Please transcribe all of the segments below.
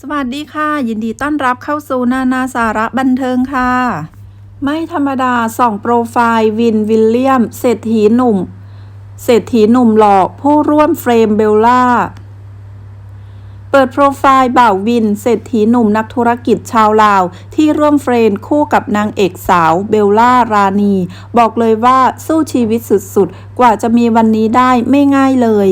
สวัสดีค่ะ ยินดีต้อนรับเข้าสู่นานาสาระบันเทิงค่ะ ไม่ธรรมดาส่องโปรไฟล์วินวิลเลียม เศรษฐีหนุ่ม เศรษฐีหนุ่มหล่อผู้ร่วมเฟรมเบลล่า เปิดโปรไฟล์บ่าววิน เศรษฐีหนุ่มนักธุรกิจชาวลาว ที่ร่วมเฟรมคู่กับนางเอกสาวเบลล่ารานีบอกเลยว่าสู้ชีวิตสุดๆ กว่าจะมีวันนี้ได้ไม่ง่ายเลย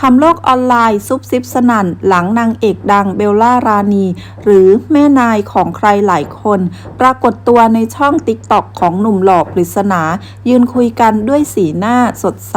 ทำโลกออนไลน์ซุบซิบสนั่น หลังนางเอกดังเบลล่ารานี หรือแม่นายของใครหลายคน ปรากฏตัวในช่องติ๊กต็อกของหนุ่มหล่อปริศนา ยืนคุยกันด้วยสีหน้าสดใส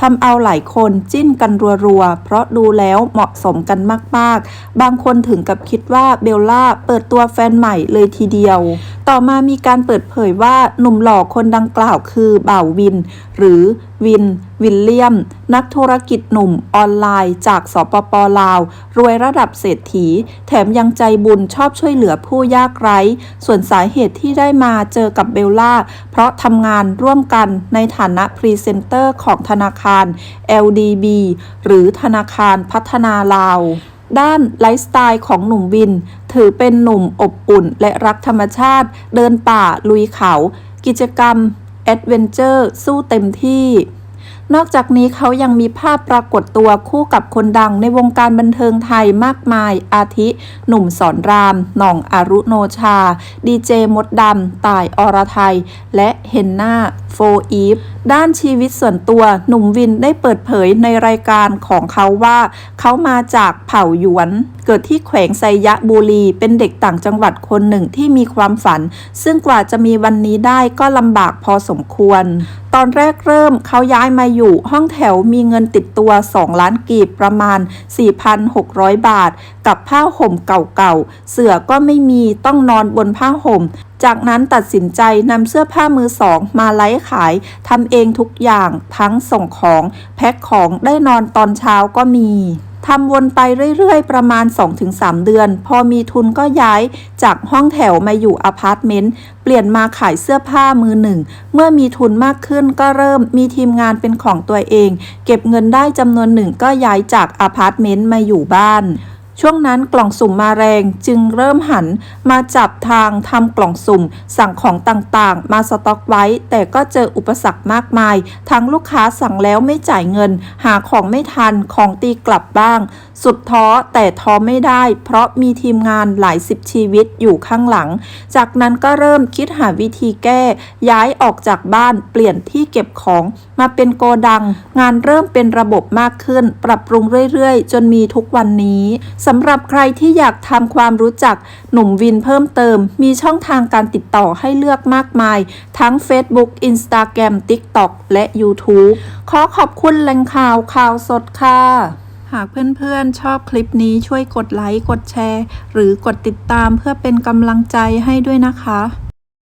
ทำเอาหลายคนจิ้นกันรัวๆ เพราะดูแล้วเหมาะสมกันมากๆ บางคนถึงกับคิดว่าเบลล่าเปิดตัวแฟนใหม่เลยทีเดียว ต่อมามีการเปิดเผยว่าหนุ่มหล่อคนดังกล่าวคือบ่าววิน หรือวิน วิลเลียม นักธุรกิจหนุ่มออนไลน์จากสปปลาว รวยระดับเศรษฐี แถมยังใจบุญชอบช่วยเหลือผู้ยากไร้ ส่วนสาเหตุที่ได้มาเจอกับเบลล่า เพราะทำงานร่วมกันในฐานะพรีเซนเตอร์ของธนาคาร LDB หรือธนาคารพัฒนาลาวด้านไลฟ์สไตล์ของหนุ่มวิน ถือเป็นหนุ่มอบอุ่นและรักธรรมชาติ เดินป่าลุยเขา กิจกรรมแอดเวนเจอร์ สู้เต็มที่ นอกจากนี้เขายังมีภาพปรากฏตัวคู่กับคนดังในวงการบันเทิงไทยมากมาย อาทิ หนุ่มสอนราม หน่องอารุโนชา ดีเจมดดำต่ายอรไทย และเฮนนาโฟอีฟด้านชีวิตส่วนตัวหนุ่มวินได้เปิดเผยในรายการของเขาว่า เขามาจากเผ่าหยวน เกิดที่แขวงไซยะบุรี เป็นเด็กต่างจังหวัดคนหนึ่งที่มีความฝัน ซึ่งกว่าจะมีวันนี้ได้ก็ลำบากพอสมควร ตอนแรกเริ่มเขาย้ายมาอยู่ห้องแถวมีเงินติดตัว 2 ล้านกีบประมาณ 4,600 บาท กับผ้าห่มเก่าๆเสื่อก็ไม่มีต้องนอนบนผ้าห่มจากนั้นตัดสินใจนำเสื้อผ้ามือสองมาไลฟ์ขายทำเองทุกอย่างทั้งส่งของ แพ็คของได้นอนตอนเช้าก็มีทำวนไปเรื่อยๆ ประมาณ 2-3 เดือน พอมีทุนก็ย้ายจากห้องแถวมาอยู่อพาร์ตเมนต์ เปลี่ยนมาขายเสื้อผ้ามือหนึ่ง เมื่อมีทุนมากขึ้นก็เริ่มมีทีมงานเป็นของตัวเอง เก็บเงินได้จำนวนหนึ่งก็ย้ายจากอพาร์ตเมนต์มาอยู่บ้าน ช่วงนั้นกล่องสุ่มมาแรงจึงเริ่มหันมาจับทางทำกล่องสุ่ม สั่งของต่างๆ มาสต็อกไว้ แต่ก็เจออุปสรรคมากมาย ทั้งลูกค้าสั่งแล้วไม่จ่ายเงิน หาของไม่ทันของตีกลับบ้าง สุดท้อแต่ท้อไม่ได้ เพราะมีทีมงานหลายสิบชีวิตอยู่ข้างหลัง จากนั้นก็เริ่มคิดหาวิธีแก้ ย้ายออกจากบ้านเปลี่ยนที่เก็บของ มาเป็นโกดัง งานเริ่มเป็นระบบมากขึ้น ปรับปรุงเรื่อยๆ จนมีทุกวันนี้สำหรับใครที่อยากทำความรู้จักหนุ่มวินเพิ่มเติม มีช่องทางการติดต่อให้เลือกมากมาย ทั้ง Facebook Instagram TikTok และ YouTube ขอขอบคุณแหล่งข่าวข่าวสดค่ะหากเพื่อนๆ ชอบคลิปนี้ช่วยกดไลค์ กดแชร์ หรือกดติดตามเพื่อเป็นกำลังใจให้ด้วยนะคะ